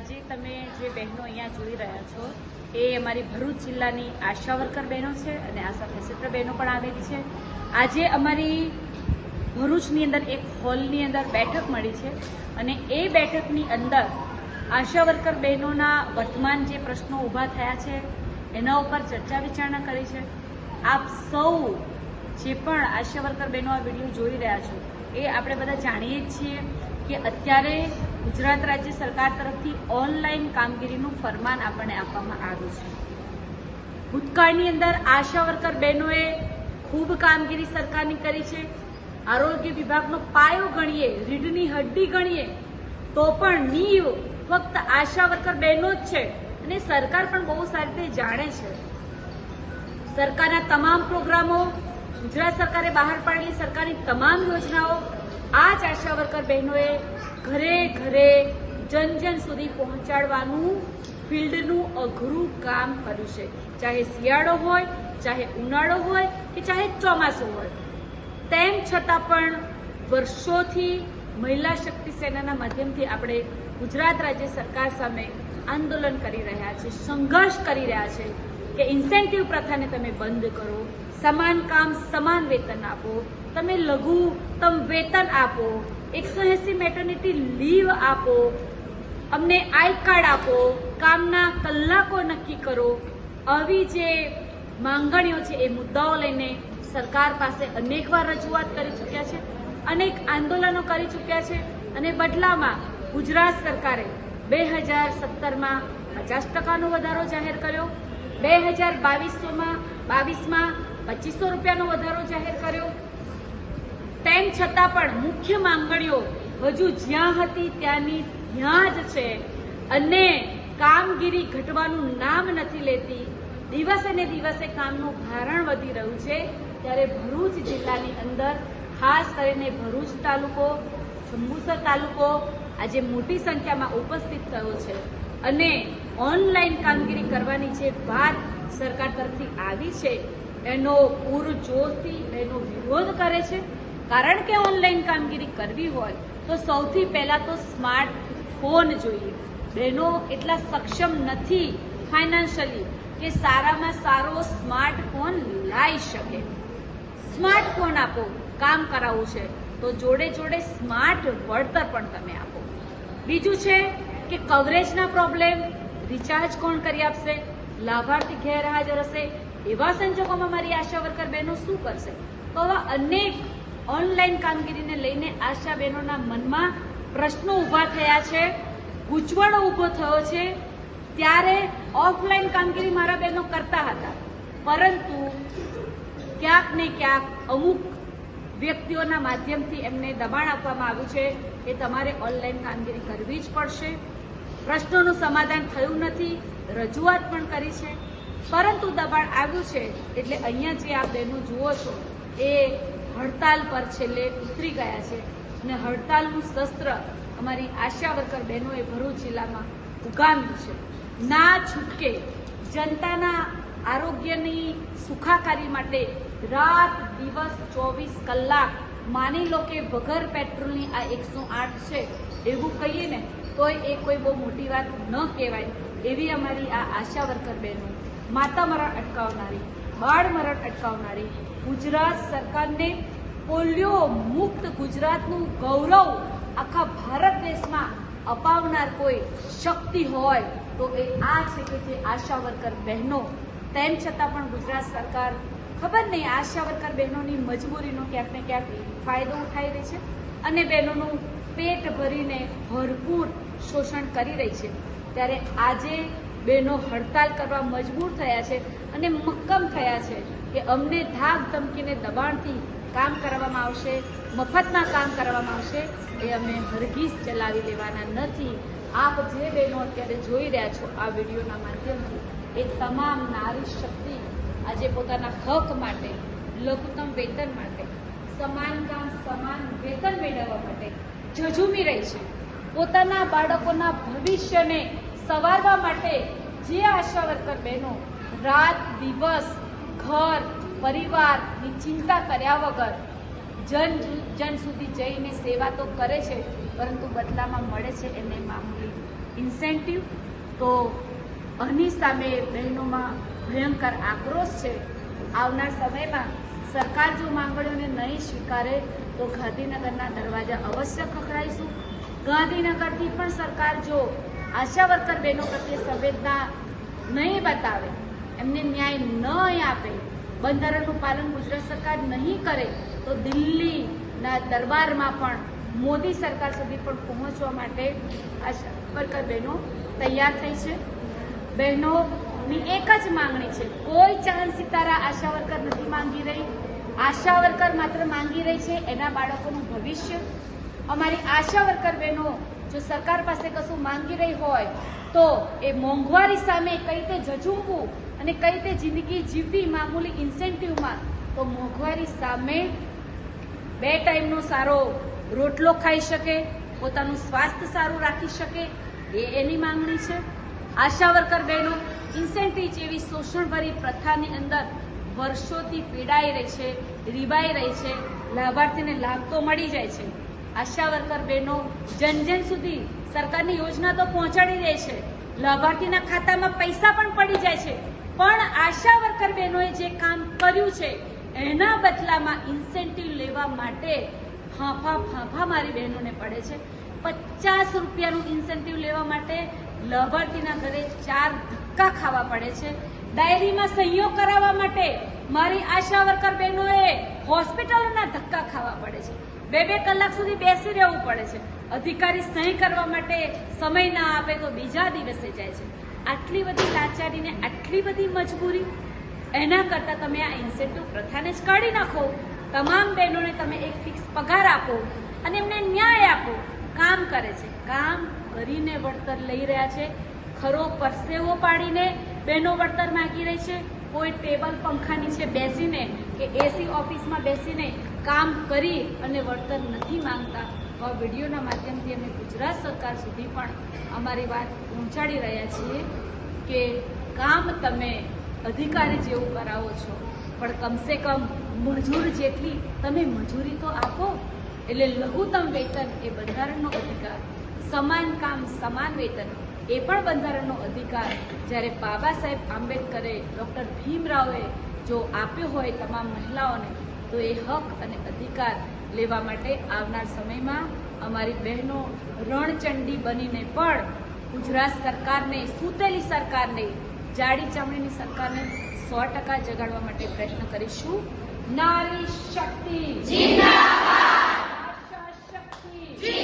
આજે તમે જે બહેનો અહીંયા જોઈ રહ્યા છો, એ અમારી ભરૂચ જિલ્લાની આશા વર્કર બહેનો છે અને આશા ફેસિલિટર બહેનો પણ આવેલી છે. આજે અમારી ભરૂચની અંદર એક હોલની અંદર બેઠક મળી છે અને એ બેઠકની અંદર આશા વર્કર બહેનોના વર્તમાન જે પ્રશ્નો ઊભા થયા છે, એના ઉપર ચર્ચા વિચારણા કરી છે. આપ સૌ જે પણ આશા વર્કર બહેનો આ વીડિયો જોઈ રહ્યા છો, એ આપણે બધા જાણીએ જ છીએ કે અત્યારે ગુજરાત રાજ્ય સરકાર તરફથી ઓનલાઈન કામગીરીનું ફરમાન આપણને આપવામાં આવ્યું છે. ભૂતકાળની અંદર આશા વર્કર બહેનોએ ખૂબ કામગીરી સરકારની કરી છે. આરોગ્ય વિભાગનો પાયો ગણીએ, રીઢની હડ્ડી ગણીએ, તો પણ નીવ ફક્ત આશા વર્કર બહેનો જ છે અને સરકાર પણ બહુ સારી રીતે જાણે છે. સરકારના તમામ પ્રોગ્રામો, ગુજરાત સરકારે બહાર પાડેલી સરકારની તમામ યોજનાઓ આ જ આશા વર્કર બહેનોએ ઘરે ઘરે જન જન સુધી પહોંચાડવાનું ફિલ્ડનું અઘરું કામ કર્યું છે. ચાહે શિયાળો હોય, ચાહે ઉનાળો હોય કે ચાહે ચોમાસું હોય. તેમ છતાં પણ વર્ષોથી મહિલા શક્તિ સેનાના માધ્યમથી આપણે ગુજરાત રાજ્ય સરકાર સામે આંદોલન કરી રહ્યા છે, સંઘર્ષ કરી રહ્યા છે કે ઇન્સેન્ટિવ પ્રથાને તમે બંધ કરો, સમાન કામ, સમાન વેતન આપો, તમે લઘુત્તમ વેતન આપો, એકસો એસી મેટર્નિટી લીવ આપો, અમને આઈ કાર્ડ આપો, કામના કલાકો નક્કી કરો. આવી જે માંગણીઓ છે એ મુદ્દાઓ લઈને સરકાર પાસે અનેકવાર રજૂઆત કરી ચૂક્યા છે, અનેક આંદોલનો કરી ચૂક્યા છે અને બદલામાં ગુજરાત સરકારે બે હજાર સત્તરમાં પચાસ ટકાનો વધારો જાહેર કર્યો, બે હજાર બાવીસોમાં બાવીસમાં પચીસો રૂપિયાનો વધારો જાહેર કર્યો તેમ છતાં પણ મુખ્ય માંગણીઓ હજુ જ્યાં હતી ત્યાંની ત્યાં જ છે. અને કામગીરી ઘટવાનું નામ નથી લેતી. દિવસે ને દિવસે કામનું ભારણ વધી રહ્યું છે. ત્યારે ભરૂચ જિલ્લાની અંદર ખાસ કરીને ભરૂચ તાલુકો, જંબુસર તાલુકો આજે મોટી સંખ્યામાં ઉપસ્થિત થયો છે. અને ઓનલાઈન કામગીરી કરવાની જે વાત સરકાર તરફથી આવી છે, એનો પૂરજોશથી એનો વિરોધ કરે છે. કારણ કે ઓનલાઈન કામગીરી કરવી હોય, તો સૌથી પહેલા તો સ્માર્ટ ફોન જોઈએ. બહેનો એટલા સક્ષમ નથી ફાઇનાન્શિયલી કે સારામાં સારો સ્માર્ટ ફોન લાવી શકે. સ્માર્ટ ફોન આપો, કામ કરાવવું છે, તો જોડે જોડે સ્માર્ટ વળતર પણ તમે આપો. બીજું છે કે કવરેજના પ્રોબ્લેમ, રિચાર્જ કોણ કરી આપશે, લાભાર્થી ગેરહાજર હશે, એવા સંજોગોમાં મારી આશા વર્કર બહેનો શું કરશે? તો આવા અનેક ઓનલાઈન કામગીરીને લઈને આશા બહેનોના મનમાં પ્રશ્નો ઊભા થયા છે, ગૂંચવણો ઊભો થયો છે. ત્યારે ઓફલાઈન કામગીરી મારા બહેનો કરતા હતા. પરંતુ ક્યાંક ને ક્યાંક અમુક વ્યક્તિઓના માધ્યમથી એમને દબાણ આપવામાં આવ્યું છે કે તમારે ઓનલાઈન કામગીરી કરવી જ પડશે. પ્રશ્નોનું સમાધાન થયું નથી, રજૂઆત પણ કરી છે. પરંતુ દબાણ આવ્યું છે, એટલે અહીંયા જે આપ બહેનો જુઓ છો, એ હડતાલ પર છેલ્લે ઉતરી ગયા છે અને હડતાલનું શસ્ત્ર અમારી આશા વર્કર બહેનોએ ભરૂચ જિલ્લામાં ઉગામ્યું છે. ના છૂટકે જનતાના આરોગ્યની સુખાકારી માટે રાત દિવસ ચોવીસ કલાક માની લો કે વગર પેટ્રોલની આ એકસો આઠ છે, એવું કહીએ ને, તોય એ કોઈ બહુ મોટી વાત ન કહેવાય એવી અમારી આ આશા વર્કર બહેનો. માતા મરણ અટકાવનારી, બાળ મરણ અટકાવનારી ગુજરાત સરકારને પોલિયો મુક્ત ગુજરાતનું ગૌરવ આખા ભારત દેશમાં અપાવનાર કોઈ શક્તિ હોય તો એ આ છે કે જે આશા વર્કર બહેનો, તેમ છતાં પણ ગુજરાત સરકાર ખબર નહીં આશા વર્કર બહેનોની મજબૂરીનો ક્યાંક ને ક્યાંક ફાયદો ઉઠાવી રહી છે અને બહેનોનું પેટ ભરીને ભરપૂર શોષણ કરી રહી છે. ત્યારે આજે બહેનો હડતાલ કરવા મજબૂર થયા છે અને મક્કમ થયા છે. કે અમને ધાક ધમકીને દબાણથી કામ કરવામાં આવશે, મફતમાં કામ કરવામાં આવશે, એ અમે હરગીજ ચલાવી લેવાના નથી. આપ જે બહેનો અત્યારે જોઈ રહ્યા છો આ વિડીયોના માધ્યમથી, એ તમામ નારી શક્તિ આજે પોતાના હક માટે, લઘુત્તમ વેતન માટે, સમાન કામ સમાન વેતન મેળવવા માટે ઝઝૂમી રહી છે. પોતાના બાળકોના ભવિષ્યને સવારવા માટે જે આશા બહેનો, રાત દિવસ ઘર પરિવારની ચિંતા કર્યા વગર જન જન સુધી જઈને સેવા તો કરે છે, પરંતુ બદલામાં મળે છે એને મામૂલી ઇન્સેન્ટિવ તો આની સામે બહેનોમાં ભયંકર આક્રોશ છે. આવનાર સમયમાં સરકાર જો માંગણીઓને નહીં સ્વીકારે, તો ગાંધીનગરના દરવાજા અવશ્ય ખખડાઈશું. ગાંધીનગરથી પણ સરકાર જો આશા વર્કર બહેનો પ્રત્યે સંવેદના નહીં બતાવે એમને ન્યાય ન આપે, બંધારણનું પાલન ગુજરાત સરકાર નહીં કરે, તો દિલ્હીના દરબારમાં પણ મોદી સરકાર સુધી પણ પહોંચવા માટે આશા વર્કર બહેનો તૈયાર થઈ છે. બહેનોની એક જ માંગણી છે, કોઈ ચાંદ સિતારા આશા વર્કર નથી માંગી રહી. આશા વર્કર માત્ર માંગી રહી છે એના બાળકોનું ભવિષ્ય. અમારી આશા વર્કર બહેનો, જો સરકાર પાસે કશું માંગી રહી હોય, તો એ મોંઘવારી સામે કઈ રીતે ઝઝૂમવું? અને કઈ રીતે જિંદગી જીવવી મામૂલી ઇન્સેન્ટિવમાં? તો મોંઘવારી સામે બે ટાઈમનો સારો રોટલો ખાઈ શકે, પોતાનું સ્વાસ્થ્ય સારું રાખી શકે, એ એની માંગણી છે. આશા વર્કર બહેનો, ઇન્સેન્ટિવ જેવી શોષણભરી પ્રથાની અંદર વર્ષોથી પીડાઈ રહી છે રીબાઈ રહી છે, લાભાર્થીને લાભ તો મળી જાય છે. આશા વર્કર બહેનો, જન જન સુધી સરકારની યોજના તો પહોંચાડી રહી છે. લાભાર્થીના ખાતામાં પૈસા પણ પડી જાય છે. પણ આશા વર્કર બહેનોએ જે કામ કર્યું છે, એના બદલામાં ઇન્સેન્ટિવ લેવા માટે ફાંફા ફાંફા મારી બહેનોને પડે છે. પચાસ રૂપિયાનું ઇન્સેન્ટિવ લેવા માટે લાભાર્થીના ઘરે ચાર ધક્કા ખાવા પડે છે. ડાયરીમાં સહયોગ કરાવવા માટે મારી આશા વર્કર બહેનોએ હોસ્પિટલોના ધક્કા ખાવા પડે છે. બે બે કલાક સુધી બેસી રહેવું પડે છે. અધિકારી સહી કરવા માટે સમય ના આપે તો બીજા દિવસે જાય છે. આટલી બધી લાચારીને આટલી બધી મજબૂરી? એના કરતાં તમે આ ઇન્સેન્ટિવ પ્રથાને જ કાઢી નાખો. તમામ બહેનોને તમે એક ફિક્સ પગાર આપો અને એમને ન્યાય આપો. કામ કરે છે. કામ કરીને વળતર લઈ રહ્યા છે. ખરો પરસેવો પાડીને બહેનો વળતર માગી રહી છે. કોઈ ટેબલ પંખા નીચે બેસીને કે એસી ઓફિસમાં બેસીને કામ કરી અને વળતર નથી માંગતા. વિડીયોના માધ્યમથી અમે ગુજરાત સરકાર સુધી પણ અમારી વાત પહોંચાડી રહ્યા છીએ કે કામ તમે અધિકારી જેવું કરાવો છો. પણ કમસે કમ મજૂર જેટલી તમે મજૂરી તો આપો. એટલે લઘુત્તમ વેતન એ બંધારણનો અધિકાર, સમાન કામ, સમાન વેતન એ પણ બંધારણનો અધિકાર. જ્યારે બાબા સાહેબ આંબેડકરે ડૉક્ટર ભીમરાવે જો આપ્યો હોય તમામ મહિલાઓને, તો એ હક અને અધિકાર લેવા માટે આવનાર સમયમાં અમારી બહેનો રણચંડી બનીને પણ ગુજરાત સરકારને સુતેલી સરકારને જાડી ચામડીની સરકારને સો ટકા જગાડવા માટે પ્રયત્ન કરીશું. નારી શક્તિ. શક્તિ.